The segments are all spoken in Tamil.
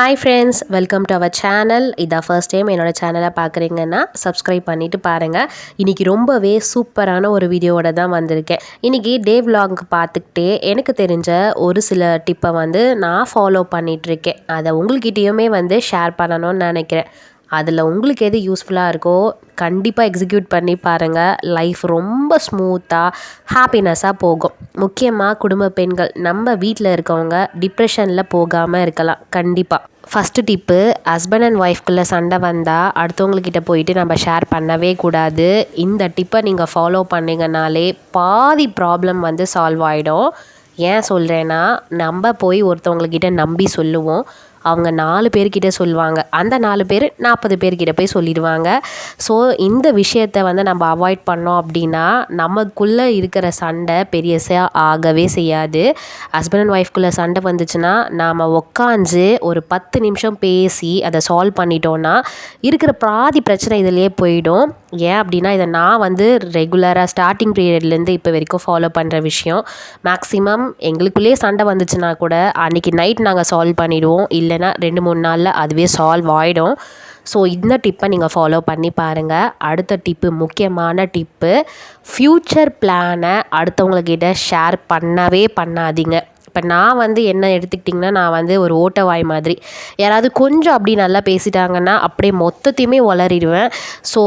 Hi friends welcome to our channel இதான் ஃபர்ஸ்ட் டைம் என்னோட சேனலை பார்க்குறீங்கன்னா சப்ஸ்கிரைப் பண்ணிவிட்டு பாருங்கள் இன்றைக்கி ரொம்பவே சூப்பரான ஒரு வீடியோவோட தான் வந்திருக்கேன். இன்றைக்கி டே vlog பார்த்துக்கிட்டே எனக்கு தெரிஞ்ச ஒரு சில டிப்பை வந்து நான் ஃபாலோ பண்ணிகிட்ருக்கேன் அதை உங்கள்கிட்டயுமே வந்து ஷேர் பண்ணணும்னு நினைக்கிறேன். அதில் உங்களுக்கு எது யூஸ்ஃபுல்லாக இருக்கோ கண்டிப்பாக எக்ஸிக்யூட் பண்ணி பாருங்கள் லைஃப் ரொம்ப ஸ்மூத்தாக ஹாப்பினஸ்ஸாக போகும். முக்கியமாக குடும்ப பெண்கள் நம்ம வீட்டில் இருக்கவங்க டிப்ரெஷனில் போகாமல் இருக்கலாம். கண்டிப்பாக ஃபஸ்ட்டு டிப்பு ஹஸ்பண்ட் அண்ட் ஒய்ஃப்குள்ளே சண்டை வந்தால் அடுத்தவங்கக்கிட்ட போயிட்டு நம்ம ஷேர் பண்ணவே கூடாது. இந்த டிப்பை நீங்கள் ஃபாலோ பண்ணிங்கனாலே பாதி ப்ராப்ளம் வந்து சால்வ் ஆகிடும் ஏன் சொல்கிறேன்னா நம்ம போய் ஒருத்தவங்கக்கிட்ட நம்பி சொல்லுவோம். அவங்க நாலு பேர்கிட்ட சொல்லுவாங்க. அந்த நாலு பேர் நாற்பது பேர்கிட்ட போய் சொல்லிடுவாங்க. ஸோ இந்த விஷயத்த வந்து நம்ம அவாய்ட் பண்ணோம் அப்படின்னா நமக்குள்ளே இருக்கிற சண்டை பெரியசாக ஆகவே செய்யாது. ஹஸ்பண்ட் அண்ட் ஒய்ஃப்குள்ளே சண்டை வந்துச்சுன்னா நாம் உக்காந்து ஒரு பத்து நிமிஷம் பேசி அதை சால்வ் பண்ணிட்டோன்னா இருக்கிற பாதி பிரச்சனை இதிலே போயிடும். ஏன் அப்படின்னா இதை நான் வந்து ரெகுலராக ஸ்டார்டிங் பீரியட்லேருந்து இப்போ வரைக்கும் ஃபாலோ பண்ணுற விஷயம். மேக்ஸிமம் எங்களுக்குள்ளேயே சண்டை வந்துச்சுன்னா கூட அன்றைக்கி நைட் நாங்கள் சால்வ் பண்ணிவிடுவோம் இல்லைன்னா ரெண்டு மூணு நாளில் அதுவே சால்வ் ஆகிடும் ஸோ இந்த டிப்பை நீங்கள் ஃபாலோ பண்ணி பாருங்கள் அடுத்த டிப்பு முக்கியமான டிப்பு ஃப்யூச்சர் பிளானை அடுத்தவங்கக்கிட்ட ஷேர் பண்ணவே பண்ணாதீங்க. இப்போ நான் வந்து என்ன எடுத்துக்கிட்டிங்கன்னா நான் வந்து ஒரு ஓட்ட வாய் மாதிரி. யாராவது கொஞ்சம் அப்படி நல்லா பேசிட்டாங்கன்னா அப்படியே மொத்தத்தையுமே வளரிடுவேன். ஸோ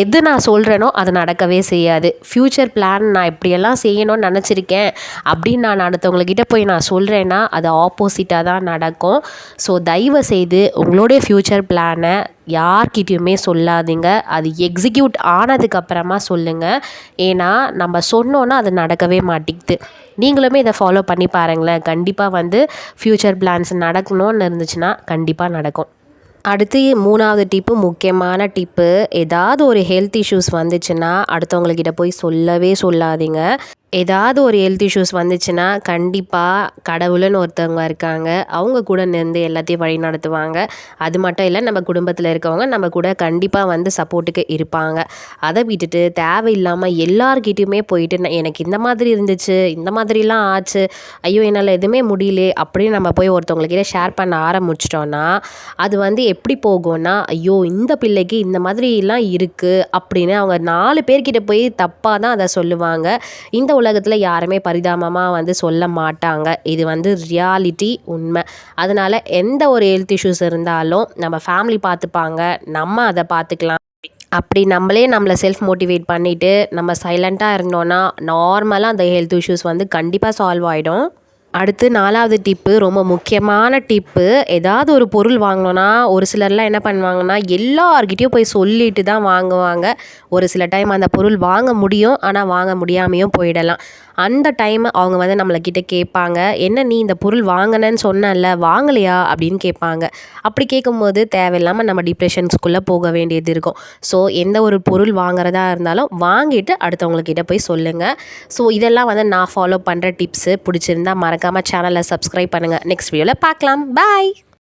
எது நான் சொல்கிறேனோ அது நடக்கவே செய்யாது. ஃப்யூச்சர் பிளான் நான் இப்படியெல்லாம் செய்யணும்னு நினச்சிருக்கேன். அப்படின்னு நான் அடுத்தவங்கக்கிட்ட போய் நான் சொல்கிறேன்னா அது ஆப்போசிட்டாக தான் நடக்கும். ஸோ தயவு செய்து உங்களுடைய ஃப்யூச்சர் பிளானை யார்கிட்டேயுமே சொல்லாதீங்க. அது எக்ஸிக்யூட் ஆனதுக்கப்புறமா சொல்லுங்கள் ஏன்னா நம்ம சொன்னோன்னா அது நடக்கவே மாட்டேங்குது. நீங்களுமே இதை ஃபாலோ பண்ணி பாருங்களேன். கண்டிப்பாக வந்து ஃப்யூச்சர் பிளான்ஸ் நடக்கணும்னு இருந்துச்சுன்னா கண்டிப்பாக நடக்கும். அடுத்து மூணாவது டிப்பு முக்கியமான டிப்பு ஏதாவது ஒரு ஹெல்த் இஷ்யூஸ் வந்துச்சுன்னா அடுத்தவங்கக்கிட்ட போய் சொல்லவே சொல்லாதீங்க. ஏதாவது ஒரு ஹெல்த் இஷ்யூஸ் வந்துச்சுன்னா கண்டிப்பாக கடவுள்னு ஒருத்தவங்க இருக்காங்க. அவங்க கூட நின்று எல்லாத்தையும் வழி நடத்துவாங்க. அது மட்டும் இல்லை நம்ம குடும்பத்தில் இருக்கவங்க நம்ம கூட கண்டிப்பாக வந்து சப்போர்ட்டுக்கு இருப்பாங்க. அதை விட்டுட்டு தேவையில்லாமல் எல்லார்கிட்டையுமே போயிட்டு எனக்கு இந்த மாதிரி இருந்துச்சு இந்த மாதிரிலாம் ஆச்சு ஐயோ என்னால் எதுவுமே முடியல அப்படின்னு நம்ம போய் ஒருத்தவங்கக்கிட்ட ஷேர் பண்ண ஆரம்பிச்சிட்டோன்னா அது வந்து எப்படி போகும்னா ஐயோ இந்த பிள்ளைக்கு இந்த மாதிரிலாம் இருக்குது அப்படின்னு அவங்க நாலு பேர்கிட்ட போய் தப்பாக தான் அதை சொல்லுவாங்க. இந்த உலகத்தில் யாருமே பரிதாபமாக வந்து சொல்ல மாட்டாங்க. இது வந்து ரியாலிட்டி உண்மை. அதனால் எந்த ஒரு ஹெல்த் இஷ்யூஸ் இருந்தாலும் நம்ம ஃபேமிலி பார்த்துப்பாங்க. நம்ம அதை பார்த்துக்கலாம். அப்படி நம்மளே நம்மளை செல்ஃப் மோட்டிவேட் பண்ணிவிட்டு நம்ம சைலண்ட்டாக இருந்தோன்னா நார்மலாக அந்த ஹெல்த் இஷ்யூஸ் வந்து கண்டிப்பாக சால்வ் ஆகிடும் அடுத்து நாலாவது டிப்பு ரொம்ப முக்கியமான டிப்பு ஏதாவது ஒரு பொருள் வாங்கினோன்னா ஒரு சிலர்லாம் என்ன பண்ணுவாங்கன்னா எல்லார்கிட்டேயும் போய் சொல்லிட்டு தான் வாங்குவாங்க. ஒரு சில டைம் அந்த பொருள் வாங்க முடியும் ஆனால் வாங்க முடியாமையும் போயிடலாம். அந்த டைம் அவங்க வந்து நம்மளக்கிட்ட கேட்பாங்க என்ன நீ இந்த பொருள் வாங்கினேன்னு சொன்னல வாங்கலையா? அப்படின்னு கேட்பாங்க. அப்படி கேட்கும்போது தேவையில்லாமல் நம்ம டிப்ரெஷன்ஸ்குள்ளே போக வேண்டியது இருக்கும். ஸோ எந்த ஒரு பொருள் வாங்குறதா இருந்தாலும் வாங்கிட்டு அடுத்தவங்கக்கிட்ட போய் சொல்லுங்கள் ஸோ இதெல்லாம் வந்து நான் ஃபாலோ பண்ணுற டிப்ஸு பிடிச்சிருந்தா மறக்காமல் சேனலை சப்ஸ்கிரைப் பண்ணுங்கள் நெக்ஸ்ட் வீடியோவில் பார்க்கலாம். பாய்